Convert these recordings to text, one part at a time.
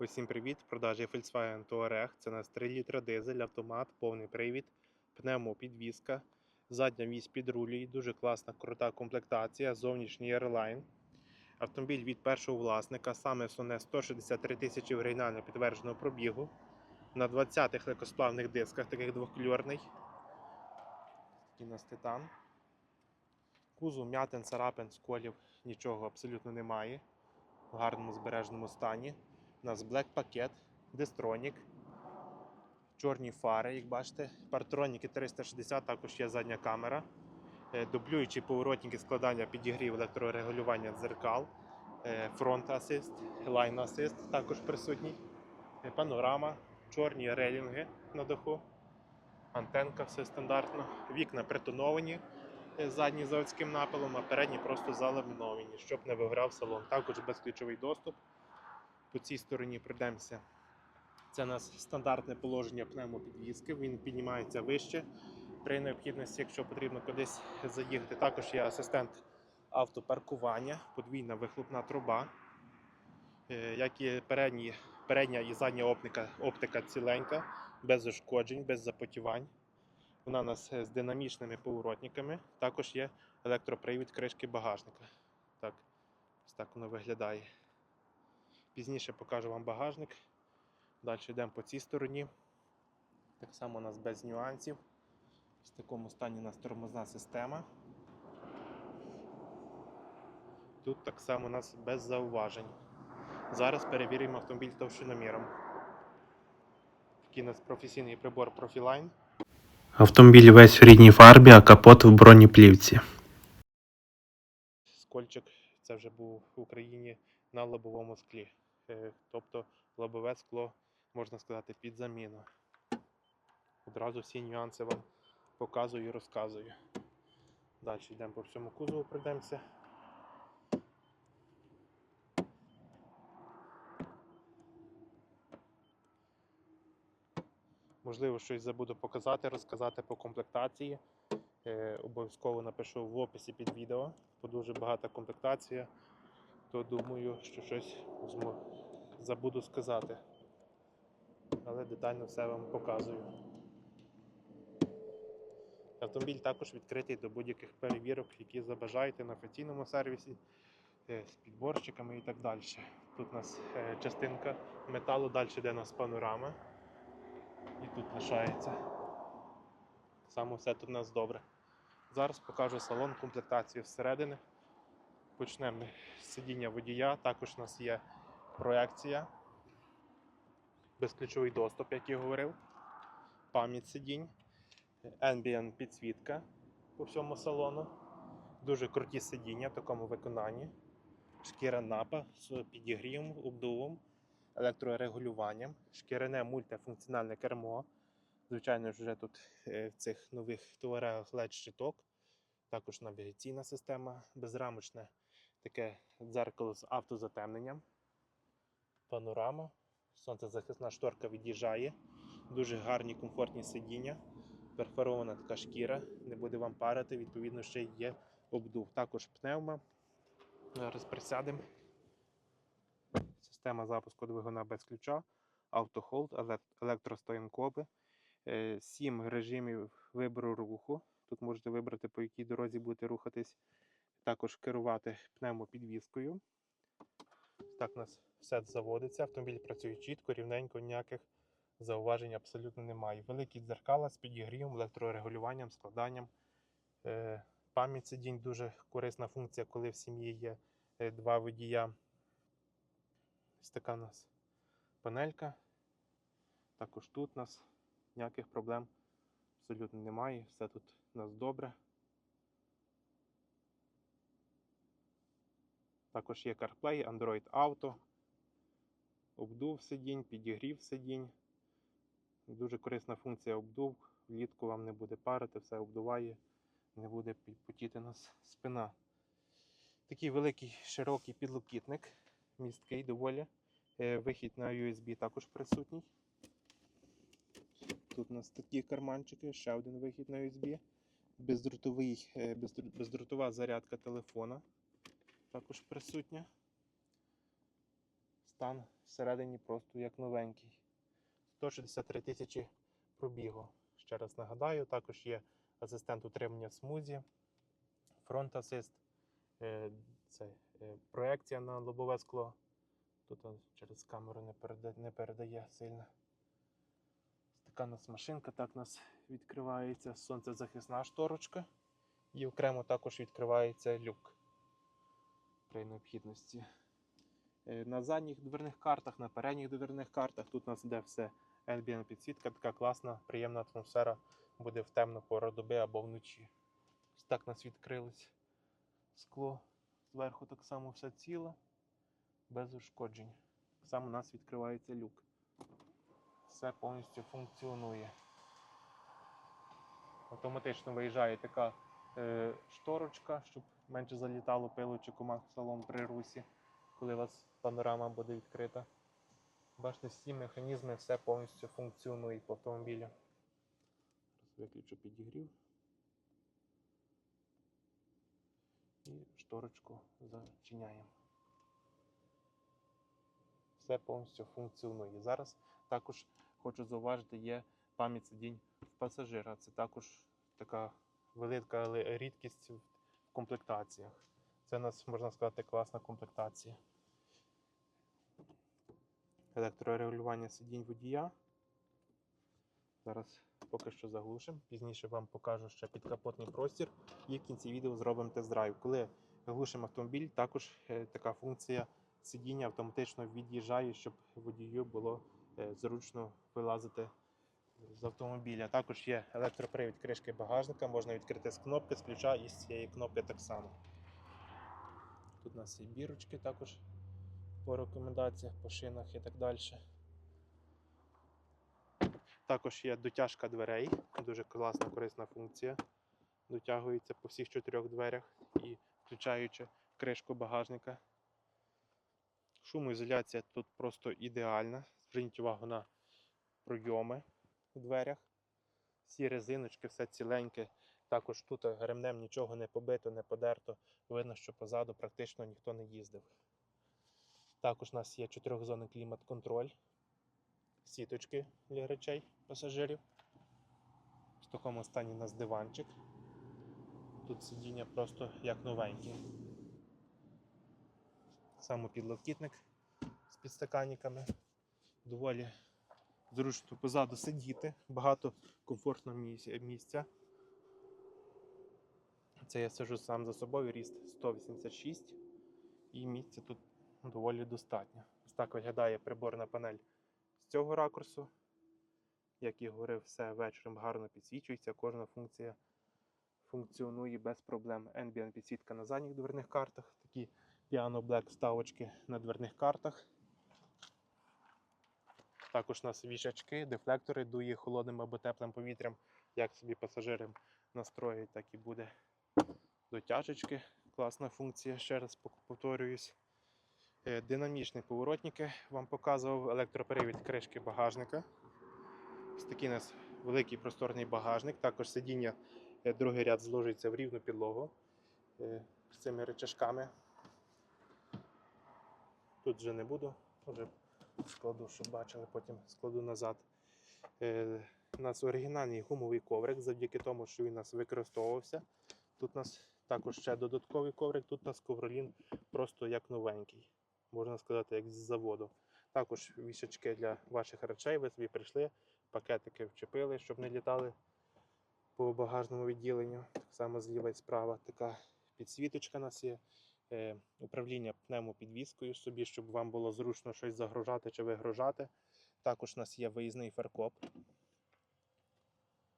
Усім привіт! В продажі Volkswagen Touareg. Це у нас 3 літра дизель, автомат, повний привід, пневмопідвізка, задня вісь під рулі, дуже класна, крута комплектація, зовнішній Airline. Автомобіль від першого власника, саме основне 163 тисячі оригінально підтвердженого пробігу. На 20-х легкосплавних дисках, таких двохкольорний. Такий у нас титан. Кузов, м'ятин, царапин, сколів, нічого абсолютно немає. В гарному збереженому стані. У нас Black пакет, Destronік, чорні фари, як бачите, партроніки 360, також є задня камера, Е, дублюючі поворотники складання підігрів електрорегулювання дзеркал, фронт асист, лайн асист також присутній, Е, панорама, чорні релінги на даху, антенка, все стандартно, вікна притоновані е, задні заводським напилом, а передні просто заламіновані, щоб не виграв салон. Також безключовий доступ по цій стороні пройдемося. Це у нас стандартне положення пневмопідвізки, він піднімається вище. При необхідності, якщо потрібно кудись заїхати, також є асистент автопаркування, подвійна вихлопна труба, Е, як і передні, передня і задня оптика, оптика ціленька, без ушкоджень, без запотівань. Вона у нас з динамічними поворотниками. Також є електропривід кришки багажника. Так, ось так воно виглядає. Пізніше покажу вам багажник. Далі йдемо по цій стороні. Так само у нас без нюансів. В такому стані у нас тормозна система. Тут так само у нас без зауважень. Зараз перевіримо автомобіль товщиноміром. Такий у нас професійний прибор Profiline. Автомобіль весь в рідній фарбі, а капот в бронеплівці. Скольчик це вже був в Україні на лобовому склі. Е, Тобто лобове скло, можна сказати, під заміну. Одразу всі нюанси вам показую і розказую. Далі йдемо по всьому кузову, пройдемося. Можливо, щось забуду показати, розказати по комплектації. Е, обов'язково напишу в описі під відео, бо дуже багата комплектація, то думаю, що щось забуду сказати. Але детально все вам показую. Автомобіль також відкритий до будь-яких перевірок, які забажаєте на офіційному сервісі е, з підборщиками і так далі. Тут у нас е, частинка металу, далі йде у нас панорама. І тут лишається. Саме все тут у нас добре. Зараз покажу салон, комплектацію зсередини. Почнемо сидіння водія. Також у нас є проекція, безключовий доступ, як я говорив, пам'ять сидінь, ambient підсвітка по всьому салону. Дуже круті сидіння в такому виконанні. Шкіра напа з підігрівом, обдувом, електрорегулюванням, шкіряне мультифункціональне кермо. Звичайно ж, вже тут е, в цих нових туарегах led щиток, також навігаційна система, безрамочне таке дзеркало з автозатемненням, панорама, сонцезахисна шторка від'їжджає, дуже гарні комфортні сидіння, перфорована така шкіра, не буде вам парити, відповідно, ще є обдув. Також пневма. Зараз присядемо. Система запуску двигуна без ключа, автохолд, еле- електростоянкови. Е, Сім режимів вибору руху. Тут можете вибрати, по якій дорозі будете рухатись. Також керувати пневмопідвіскою. Так у нас все заводиться. Автомобіль працює чітко, рівненько, ніяких зауважень абсолютно немає. Великі дзеркала з підігрівом, електрорегулюванням, складанням. Е, Пам'ять сидінь дуже корисна функція, коли в сім'ї є е, два водія. Ось така у нас панелька. Також тут у нас ніяких проблем абсолютно немає. Все тут у нас добре. Також є CarPlay, Android Auto, обдув сидінь, підігрів сидінь. Дуже корисна функція обдув. Влітку вам не буде парити, все обдуває, не буде потіти нас спина. Такий великий широкий підлокітник, місткий доволі. Е, Вихід на USB також присутній. Тут у нас такі карманчики, ще один вихід на USB. Бездротовий, е, бездротова зарядка телефона також присутня. Стан всередині просто як новенький. 163 тисячі пробігу. Ще раз нагадаю, також є асистент утримання в смузі, фронт асист, е, це е, проекція на лобове скло. Тут через камеру не передає, не передає сильно. Така у нас машинка, так у нас відкривається сонцезахисна шторочка. І окремо також відкривається люк при необхідності. Е, На задніх дверних картах, на передніх дверних картах тут у нас іде все ambient підсвітка, така класна, приємна атмосфера буде в темну пору доби або вночі. Так нас відкрилось скло. Зверху так само все ціло, без ушкоджень. Так само у нас відкривається люк. Все повністю функціонує. Автоматично виїжджає така е, шторочка, щоб менше залітало комах в салон при русі, коли у вас панорама буде відкрита. Бачите, всі механізми, все повністю функціонує по автомобілю. Виключу підігрів. І шторочку зачиняємо. Все повністю функціонує. Зараз також хочу зауважити, є пам'ять сидінь в пасажира. Це також така велика рідкість в комплектаціях. Це у нас, можна сказати, класна комплектація. Електрорегулювання сидінь водія. Зараз поки що заглушимо. Пізніше вам покажу ще підкапотний простір і в кінці відео зробимо тест-драйв. Коли глушимо автомобіль, також е, така функція сидіння автоматично від'їжджає, щоб водію було е, зручно вилазити з автомобіля. Також є електропривід кришки багажника, можна відкрити з кнопки, з ключа і з цієї кнопки так само. Тут у нас є бірочки також по рекомендаціях, по шинах і так далі. Також є дотяжка дверей, дуже класна корисна функція. Дотягується по всіх чотирьох дверях і включаючи кришку багажника. Шумоізоляція тут просто ідеальна. Зверніть увагу на пройоми у дверях. Всі резиночки, все ціленьке. Також тут ремнем нічого не побито, не подерто. Видно, що позаду практично ніхто не їздив. Також у нас є чотирьохзонний клімат-контроль, сіточки для речей пасажирів. В такому стані у нас диванчик. Тут сидіння просто як новенькі. Самопідлокітник з підстаканниками. Доволі зручно позаду сидіти, багато комфортного місця-. Це я сижу сам за собою, ріст 186 і місця тут доволі достатньо. Ось так виглядає приборна панель з цього ракурсу. Як і говорив, все вечором гарно підсвічується, кожна функція функціонує без проблем. Ambient підсвітка на задніх дверних картах, такі Piano Black вставочки на дверних картах. Також у нас вішачки, дефлектори дує холодним або теплим повітрям. Як собі пасажирам настроїть, так і буде. Дотяжечки, класна функція, ще раз повторююсь. Е, Динамічні поворотники вам показував електропривід кришки багажника. Ось такий у нас великий просторний багажник. Також сидіння, е, другий ряд зложується в рівну підлогу е, з цими речашками. Тут вже не буду, вже складу, щоб бачили, потім складу назад. Е, У нас оригінальний гумовий коврик, завдяки тому, що він у нас використовувався. Тут у нас також ще додатковий коврик, тут у нас ковролін просто як новенький, можна сказати, як з заводу. Також вішачки для ваших речей. Ви собі прийшли, пакетики вчепили, щоб не літали по багажному відділенню. Так само зліва і справа така підсвіточка у нас є. Е, управління пневмопідвіскою собі, щоб вам було зручно щось загружати чи вигружати. Також у нас є виїзний фаркоп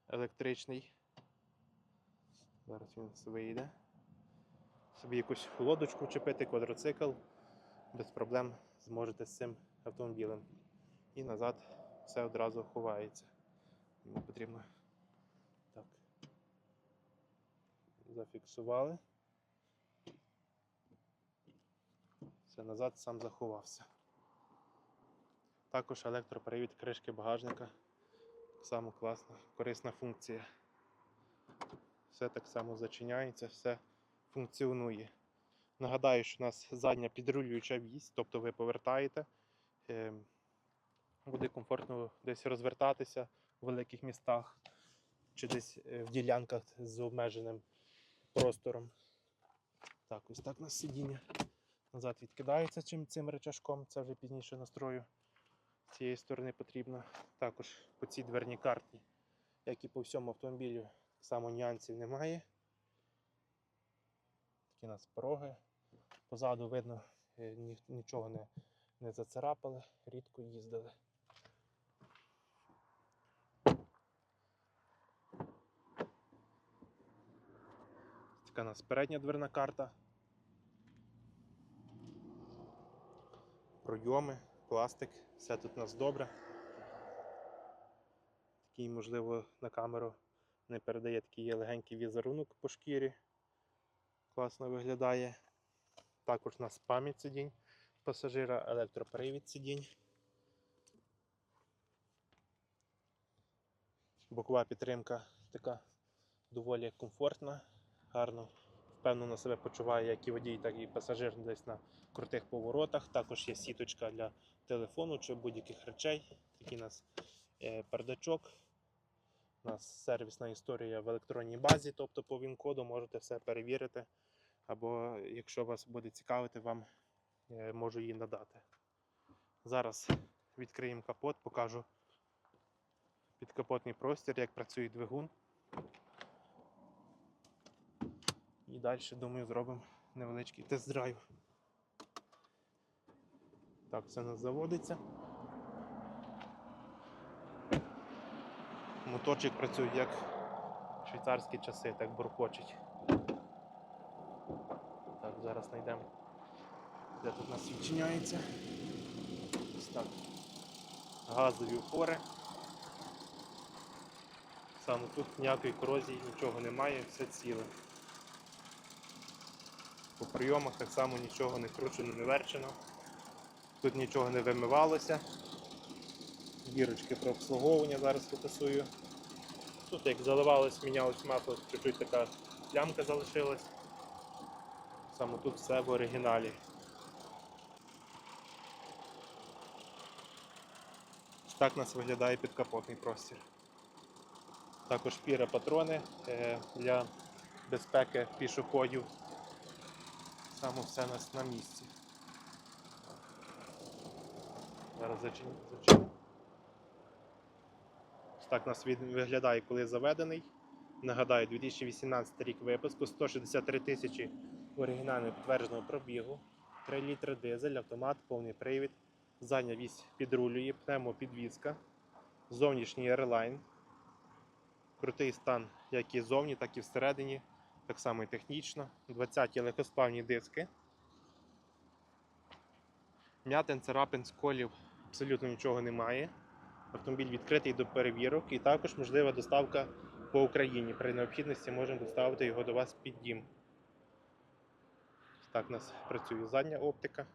електричний. Зараз він вийде. Собі якусь лодочку вчепити, квадроцикл. Без проблем зможете з цим автомобілем. І назад все одразу ховається. Не потрібно. Так. Зафіксували. Все, назад сам заховався. Також електропривід кришки багажника. Так само класна, корисна функція. Все так само зачиняється, все функціонує. Нагадаю, що у нас задня підрулююча вісь, тобто ви повертаєте, е, буде комфортно десь розвертатися в великих містах чи десь е, в ділянках з обмеженим простором. Так, ось так у нас сидіння. Назад відкидається чим цим речашком, це вже пізніше настрою. З цієї сторони потрібно. Також по цій дверній карті, як і по всьому автомобілю, само нюансів немає. Такі у нас пороги. Позаду видно, е, нічого не, не зацарапали, рідко їздили. Така у нас передня дверна карта. Пройоми, пластик, все тут у нас добре. Такий, можливо, на камеру не передає такий є легенький візерунок по шкірі. Класно виглядає. Також у нас пам'ять сидінь пасажира, електропривід сидінь. Бокова підтримка така доволі комфортна, гарно, впевнено себе почуває як і водій, так і пасажир десь на крутих поворотах. Також є сіточка для телефону чи будь-яких речей. Такий у нас е, пердачок. У нас сервісна історія в електронній базі, тобто по ВІН-коду можете все перевірити. Або, якщо вас буде цікавити, вам е, можу її надати. Зараз відкриємо капот, покажу підкапотний простір, як працює двигун. І далі, думаю, зробимо невеличкий тест-драйв. Так, все у нас заводиться. Моторчик працює як швейцарські часи, так буркочить. Так, зараз знайдемо, де тут у нас відчиняється. Ось так. Газові опори. Саме тут ніякої корозії, нічого немає, все ціле. По прийомах так само нічого не кручено, не верчено. Тут нічого не вимивалося. Дірочки про обслуговування зараз фокусую. Тут як заливалось, мінялось масло, чуть-чуть така плямка залишилась. Саме тут все в оригіналі. Так у нас виглядає підкапотний простір. Також піра патрони е, для безпеки пішоходів. Саме все нас на місці. Зараз зачиню. Так нас виглядає, коли заведений. Нагадаю, 2018 рік випуску, 163 тисячі оригінально підтвердженого пробігу, 3 літри дизель, автомат, повний привід, задня вісь підрулює, пневмопідвізка, зовнішній Airline. Крутий стан як і зовні, так і всередині, так само і технічно. 20-ті легкосплавні диски. М'ятин, царапин, сколів абсолютно нічого немає. Автомобіль відкритий до перевірок і також можлива доставка по Україні. При необхідності можемо доставити його до вас під дім. Так у нас працює задня оптика.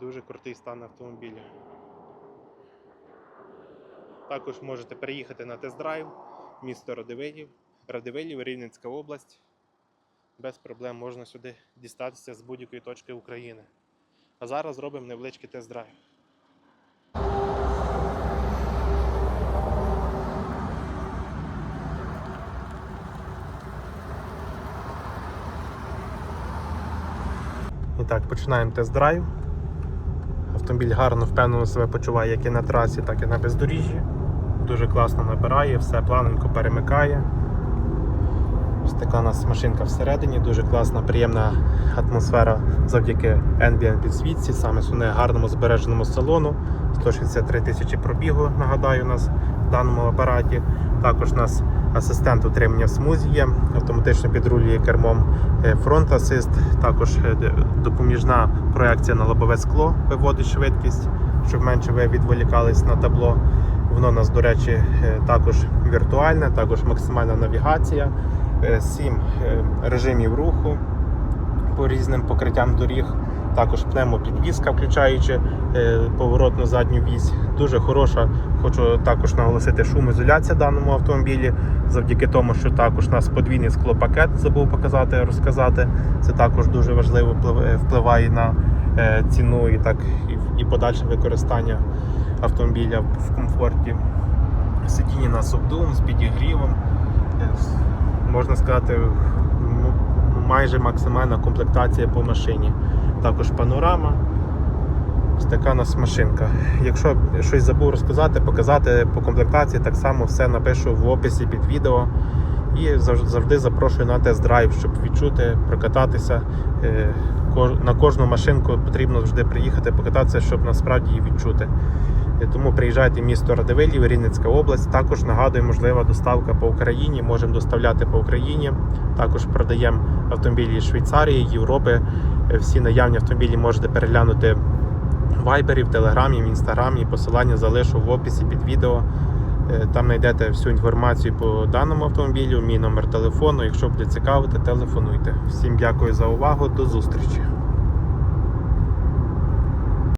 Дуже крутий стан автомобіля. Також можете переїхати на тест-драйв, місто Радивилів, Радивилів, Рівненська область. Без проблем можна сюди дістатися з будь-якої точки України. А зараз зробимо невеличкий тест-драйв. І так, починаємо тест-драйв. Автомобіль гарно впевнено себе почуває як і на трасі, так і на бездоріжжі. Дуже класно набирає, все плавненько перемикає. Ось така у нас машинка всередині, дуже класна, приємна атмосфера завдяки ambient підсвітці, саме суне гарному збереженому салону. 163 тисячі пробігу, нагадаю, у нас в даному апараті. Також у нас асистент утримання в смузі є, автоматично підрулює кермом е, фронт асист, також е, допоміжна проекція на лобове скло виводить швидкість, щоб менше ви відволікались на табло. Воно у нас, до речі, е, також віртуальне, також максимальна навігація, е, сім е, режимів руху по різним покриттям доріг. Також пневмопідвізка, включаючи е, поворотну задню вісь. Дуже хороша, хочу також наголосити, шумоізоляція даному автомобілі. Завдяки тому, що також у нас подвійний склопакет забув показати, розказати. Це також дуже важливо е, впливає на е, ціну і так і подальше використання автомобіля в комфорті. Сидіння на субдум з підігрівом. Е, Можна сказати, майже максимальна комплектація по машині. Також панорама. Ось така у нас машинка. Якщо щось забув розказати, показати по комплектації, так само все напишу в описі під відео. І завжди запрошую на тест-драйв, щоб відчути, прокататися. Е, На кожну машинку потрібно завжди приїхати, покататися, щоб насправді її відчути. Е, Тому приїжджайте в місто Радивилів, Рівненська область. Також нагадую, можлива доставка по Україні. Можемо доставляти по Україні. Також продаємо автомобілі Швейцарії, Європи. Е, Всі наявні автомобілі можете переглянути в Вайбері, в Телеграмі, в Інстаграмі. Посилання залишу в описі під відео. Е, Там знайдете всю інформацію по даному автомобілю, мій номер телефону. Якщо буде цікавити, телефонуйте. Всім дякую за увагу. До зустрічі.